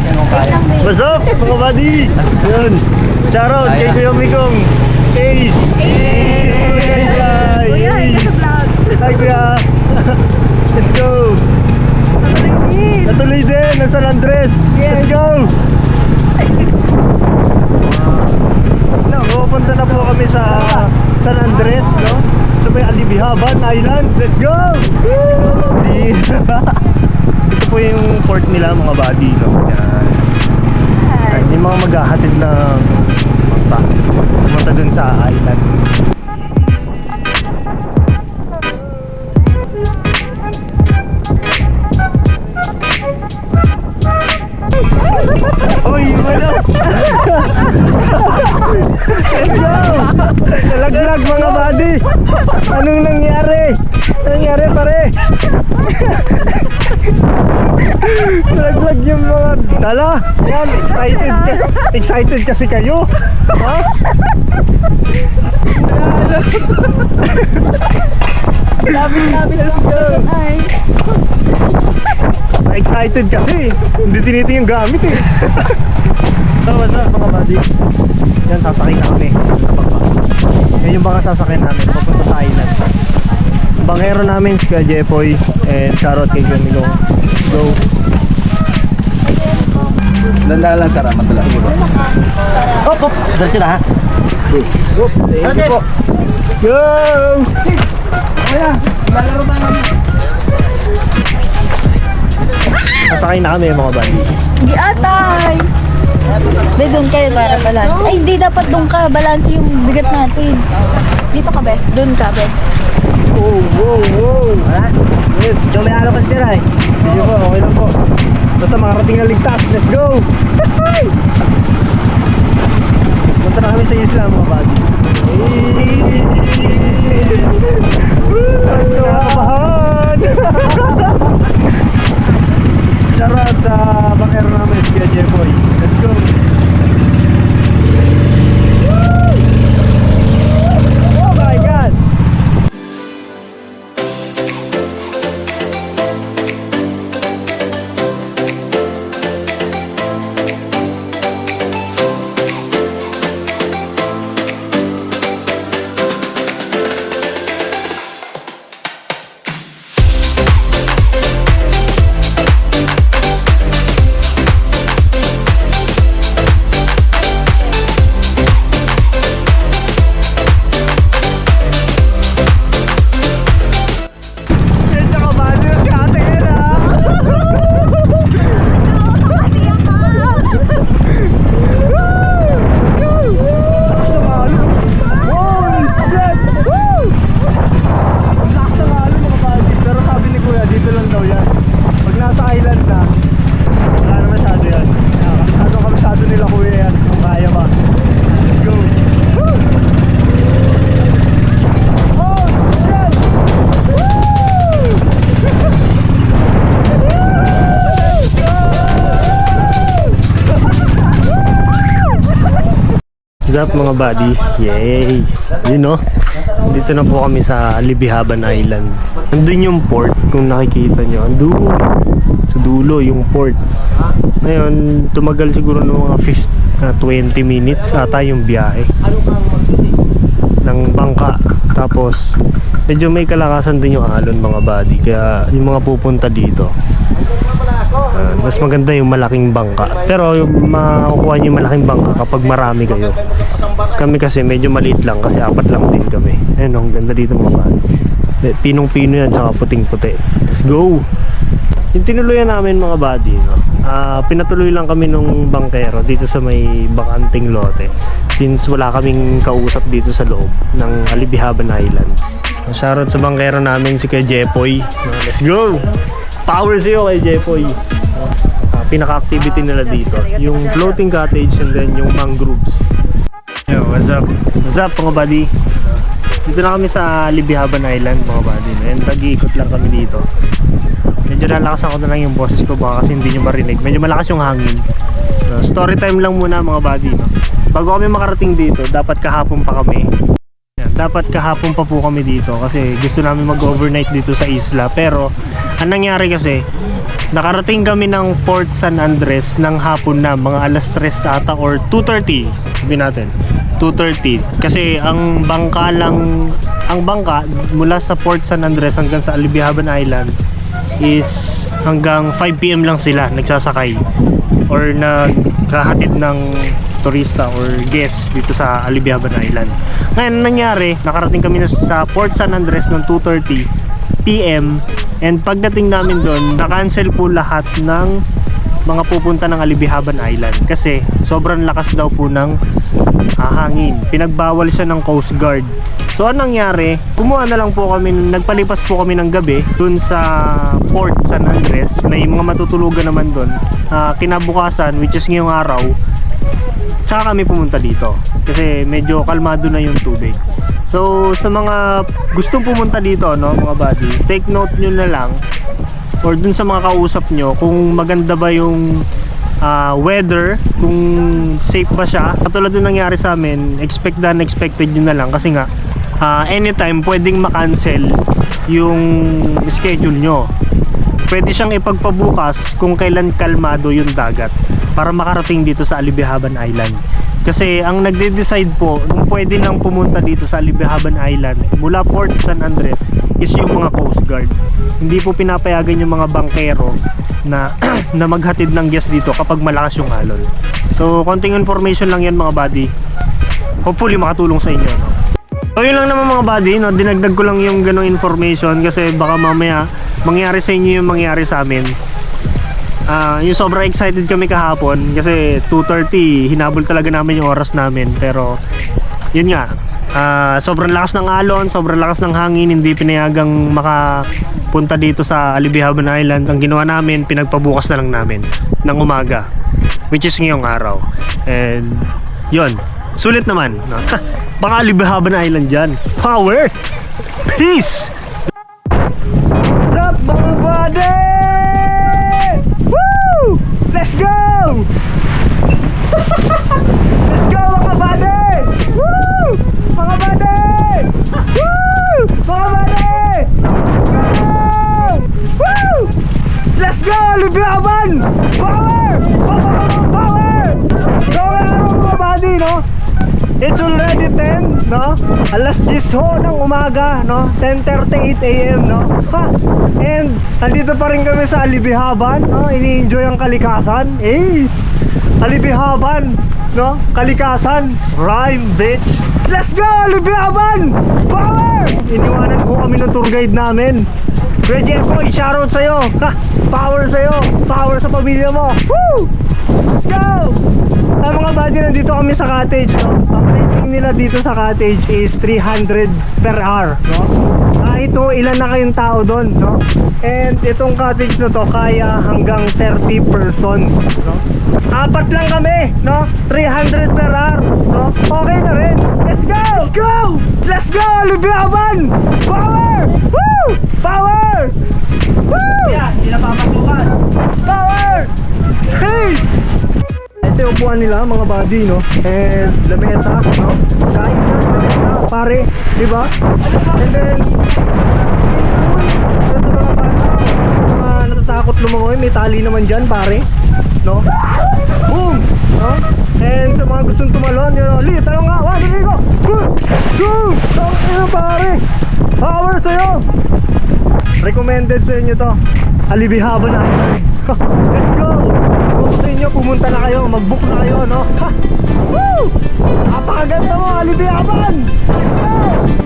natin kung kaya. What's up mga buddy? Yun. Shoutout kay. Kuya Migong. Ace! Hey guys! Kuya, nasa vlog. Hi Kuya! Let's go! Natuloy din! Nasa Landres! Let's go! No, pupunta na po kami sa San Andres, no? Sa may Alibihaban Island. Let's go! Di- Ito po yung port nila mga buddy, no? Yan. Yan, yung mga maghahatid ng mangta. Pumunta dun sa island. Uy, wala! Let's go! Nalaglag mga buddy! Anong nangyari? Anong nangyari pare? Nalaglag yung mga dala. Yan, excited ka. Excited kasi kayo. Ha? Lapit-lapit lang. Ay. Excited kasi. Hindi tinitingin yung gamit eh. so, what's up mga buddy? Yan, sasakay na kami sa. Yan yung bangka sasakyan namin papunta sa island. Ang Bangero namin si Kuya Jepoy and shoutout kay Kuya Migong. Go! Danda lang sa ramat lang. Hop, hop. Diretso na ha. Go! Thank you po! Go! Sasakay na kami mga buddy. Hindi atay. Hindi, doon kayo para balance. Ay, hindi dapat doon ka. Balance yung bigat natin. Dito ka, best. Doon ka, best. Wow, wow, wow! Ha? Wait, yung may sila eh. Sige po, okay. Basta makarating na ligtas, let's go! Punta na kami sa isla mga. Ang nakabahan! Shoutout sa bakero namin, si Kuya up mga buddy? Yay! Yun no? Dito na po kami sa Libihaban Island. Andun yung port kung nakikita nyo. Andun! Sa dulo yung port. Ngayon, tumagal siguro ng mga 50, ah, 20 minutes ata yung biyahe ng bangka. Tapos, medyo may kalakasan din yung alon mga buddy. Kaya yung mga pupunta dito, ah, mas maganda yung malaking bangka. Pero yung makukuha nyo yung malaking bangka kapag marami kayo. Kami kasi medyo maliit lang kasi apat lang din kami. Ayun, ang ganda dito mga. Eh, Pinong-pino yan, tsaka puting-puti. Let's go! Yung tinuluyan namin mga buddy, no? ah, pinatuloy lang kami nung bangkero dito sa may bakanting lote since wala kaming kausap dito sa loob ng Alibihaban Island. Shoutout sa bangkero namin si kay Jepoy. Let's go! Power sa'yo kay Jepoy. Ah, pinaka-activity nila dito, yung floating cottage and then yung mangroves. Yo, what's up? What's up mga buddy? Dito na kami sa Libihaban Island mga buddy. And tag-iikot lang kami dito. Medyo nalakasan ko na lang yung boses ko baka kasi hindi nyo marinig. Medyo malakas yung hangin. So, story time lang muna mga buddy. No? Bago kami makarating dito, dapat kahapon pa kami. Dapat kahapon pa po kami dito kasi gusto namin mag-overnight dito sa isla. Pero, ang nangyari kasi, Nakarating kami ng Port San Andres ng hapon na mga alas 3 ata or 2.30 sabihin natin 2.30 kasi ang bangka lang ang bangka mula sa Port San Andres hanggang sa Alibihaban Island is hanggang 5pm lang sila nagsasakay or naghahatid ng turista or guest dito sa Alibihaban Island. Ngayon ang nangyari, nakarating kami na sa Port San Andres ng 2.30 PM and pagdating namin doon, na-cancel po lahat ng mga pupunta ng Alibihaban Island kasi sobrang lakas daw po ng ah, hangin. Pinagbawal siya ng Coast Guard. So anong nangyari? Kumuha na lang po kami, nagpalipas po kami ng gabi dun sa Port San Andres. May mga matutulugan naman dun. Ah, kinabukasan, which is ngayong araw, tsaka kami pumunta dito. Kasi medyo kalmado na yung tubig. So sa mga gustong pumunta dito no mga buddy take note nyo na lang. Or dun sa mga kausap nyo kung maganda ba yung ah, weather kung safe ba siya. Katulad yung nangyari sa amin expect the unexpected yun na lang. Kasi nga ah, anytime pwedeng makancel yung schedule nyo. Pwede siyang ipagpabukas kung kailan kalmado yung dagat para makarating dito sa Alibihaban Island. Kasi ang nagde-decide po kung pwede nang pumunta dito sa Alibihaban Island mula Port San Andres is yung mga Coast Guard. Hindi po pinapayagan yung mga bangkero na na maghatid ng guest dito kapag malakas yung alon. So, konting information lang yan mga buddy. Hopefully makatulong sa inyo. No? So yun lang naman mga buddy, no? dinagdag ko lang yung ganong information kasi baka mamaya mangyari sa inyo yung mangyari sa amin. Ah, yung sobrang excited kami kahapon kasi 2.30 hinabol talaga namin yung oras namin. Pero yun nga ah, sobrang lakas ng alon, sobrang lakas ng hangin hindi pinayagang makapunta dito sa Alibihaban Island. Ang ginawa namin, pinagpabukas na lang namin ng umaga which is ngayong araw. And yun, sulit naman baka Alibihaban Island dyan. Power, peace Alas 10 ho ng umaga, no? 10.38 a.m., no? Ha! And, andito pa rin kami sa Alibihaban, no? Ini-enjoy ang kalikasan. Ace! Alibihaban, no? Kalikasan. Rhyme, bitch! Let's go, Alibihaban! Power! Iniwanan ko kami ng tour guide namin. Kuya Jeffo, i-shoutout sa'yo. Ha! Power sa'yo. Power sa pamilya mo. Woo! Let's go! Ah, mga buddy, nandito kami sa cottage, no? Ang rating nila dito sa cottage is 300 per hour, no? Ah, ito, ilan na kayong tao doon, no? And itong cottage na to, kaya hanggang 30 persons, no? Apat lang kami, no? 300 per hour, no? Okay na rin. Let's go! Let's go! Let's go! Libiaban! Power! Woo! Power! Woo! Yeah, hindi na papasukan. Power! Peace! Ito yung upuan nila mga buddy no? And lamesa no? Kain na lamesa pare di ba? And then Mga natatakot lumangoy May tali naman dyan pare No? Boom! No? And sa mga gustong tumalon yun Li talong nga Wah dali ko Boom Boom Talong pare! Power sa'yo! Recommended sa inyo to. Alibihaban na Inyo pumunta na kayo Mag-book na kayo no ha! Woo! Napakaganda mo Alibihaban Let's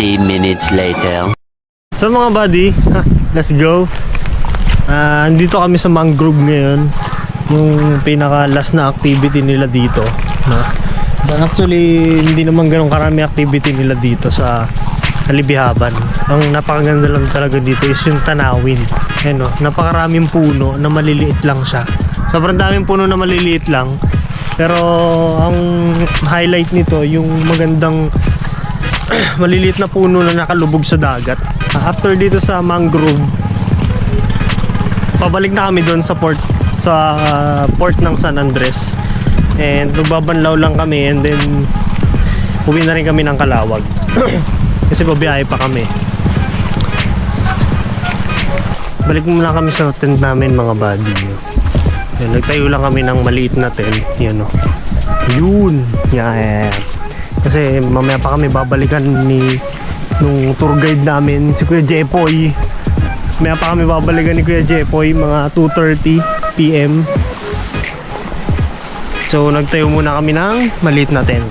20 minutes later. So mga buddy, let's go. Ah, andito kami sa mangrove ngayon. Yung pinaka last na activity nila dito. Na, but actually, hindi naman ganun karami activity nila dito sa Alibihaban. Ang napakaganda lang talaga dito is yung tanawin. Ayan o, napakaraming puno na maliliit lang siya. Sobrang daming puno na maliliit lang. Pero ang highlight nito, yung magandang maliliit na puno na nakalubog sa dagat. After dito sa mangrove, pabalik na kami doon sa port sa uh, port ng San Andres. And magbabanlaw lang kami and then uwi na rin kami ng Kalawag. Kasi babiyahe pa kami. Balik muna kami sa tent namin mga buddy. Yan, nagtayo lang kami ng maliit na tent. Yan o. Yun. Yan. Kasi mamaya pa kami babalikan ni nung tour guide namin, si Kuya Jepoy. Mamaya pa kami babalikan ni Kuya Jepoy, mga 2.30 p.m. So, nagtayo muna kami ng maliit na tent.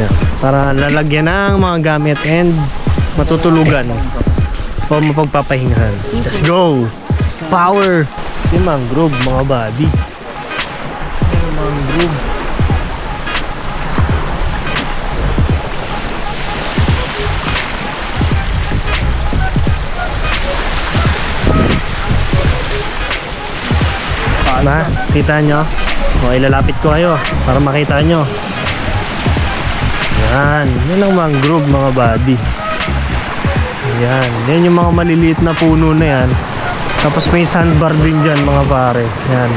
Yan. Para lalagyan ng mga gamit and matutulugan o mapagpapahingahan. Let's go! Power! Yung mangrove, mga buddy. Yung mangrove. Na, kita nyo? O, ilalapit ko kayo para makita nyo. Yan, yan ang mangrove mga buddy. Yan, yan yung mga maliliit na puno na yan. Tapos may sandbar din dyan mga pare. Yan.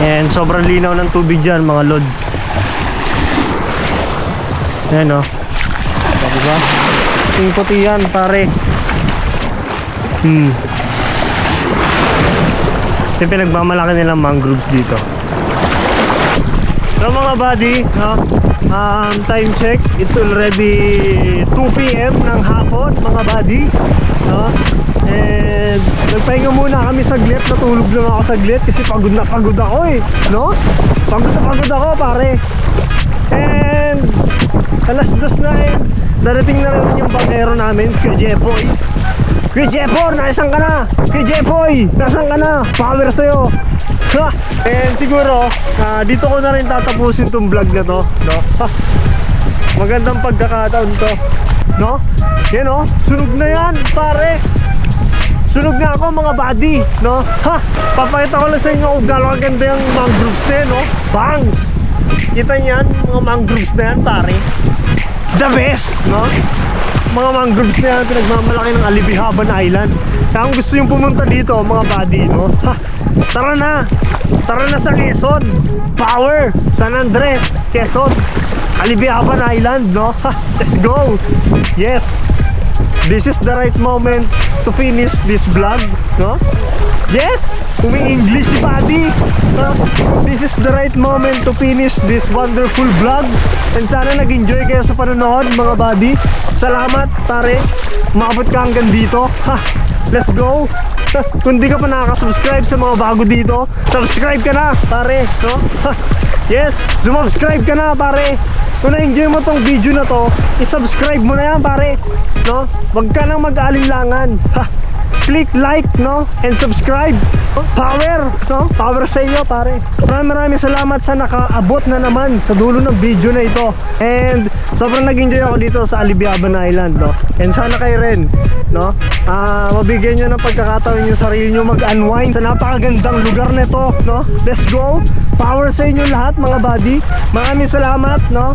And sobrang linaw ng tubig dyan mga lods. Yan o. Oh. Diba? Puti yan pare. Hmm. Yung pinagmamalaki nilang mangroves dito. So mga buddy, no? um, time check, it's already 2 p.m. ng hapon mga buddy. No? And nagpahinga muna kami saglit, natulog lang ako saglit kasi pagod na pagod ako eh. No? Pagod na pagod ako pare. And alas dos na eh. Darating na rin yung bangkero namin, Kuya Jepoy. Kuya Jepor, nasaan ka na? Kuya Jepoy, nasaan ka na? Power sa'yo. Ha! And siguro, ah, dito ko na rin tatapusin tong vlog na to. No? Ha! Magandang pagkakataon to. No? Yan oh, sunog na yan, pare. Sunog na ako mga buddy, no? Ha! Papakita ko lang sa inyo kung gano'ng ganda yung mangroves na yan, no? Bangs! Kita niyan, mga mangroves na yan, pare. The best, no? Mga mangroves na yan, pinagmamalaki ng Alibihaban Island. Kaya kung gusto yung pumunta dito, mga buddy, no? Ha! Tara na! Tara na sa Quezon! Power! San Andres! Quezon! Alibihaban Island, no? Ha! Let's go! Yes! This is the right moment to finish this vlog, no? Yes! Umi-English si buddy! No? This is the right moment to finish this wonderful vlog. And sana nag-enjoy kayo sa panonood, mga buddy. Salamat, pare. Maabot ka hanggang dito. Ha! Let's go! Kung di ka pa nakaka-subscribe sa mga bago dito, subscribe ka na, pare. No? Ha! Yes! Sumubscribe ka na, pare. Kung na-enjoy mo tong video na to, i-subscribe mo na yan, pare. No? Huwag ka nang mag-alinlangan. Ha! Click like, no? And subscribe. Power, no? Power sa iyo, pare. Maraming maraming salamat sa nakaabot na naman sa dulo ng video na ito. And sobrang nag-enjoy ako dito sa Alibiaban Island, no? And sana kayo rin, no? Ah, mabigyan nyo ng pagkakataon yung sarili nyo mag-unwind sa napakagandang lugar nito, no? Let's go! Power sa inyo lahat, mga buddy. Maraming salamat, no?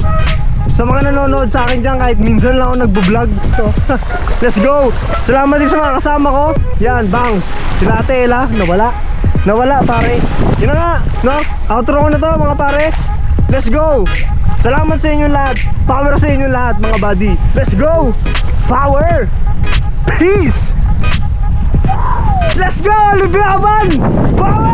Sa mga nanonood sa akin dyan kahit minsan lang ako nagbo-vlog so, Let's go! Salamat din sa mga kasama ko Yan, bangs Sila ate nawala Nawala pare Yun na nga, no? Outro ko na to mga pare Let's go! Salamat sa inyo lahat Power sa inyo lahat mga buddy Let's go! Power! Peace! Let's go! Libiaban! Power!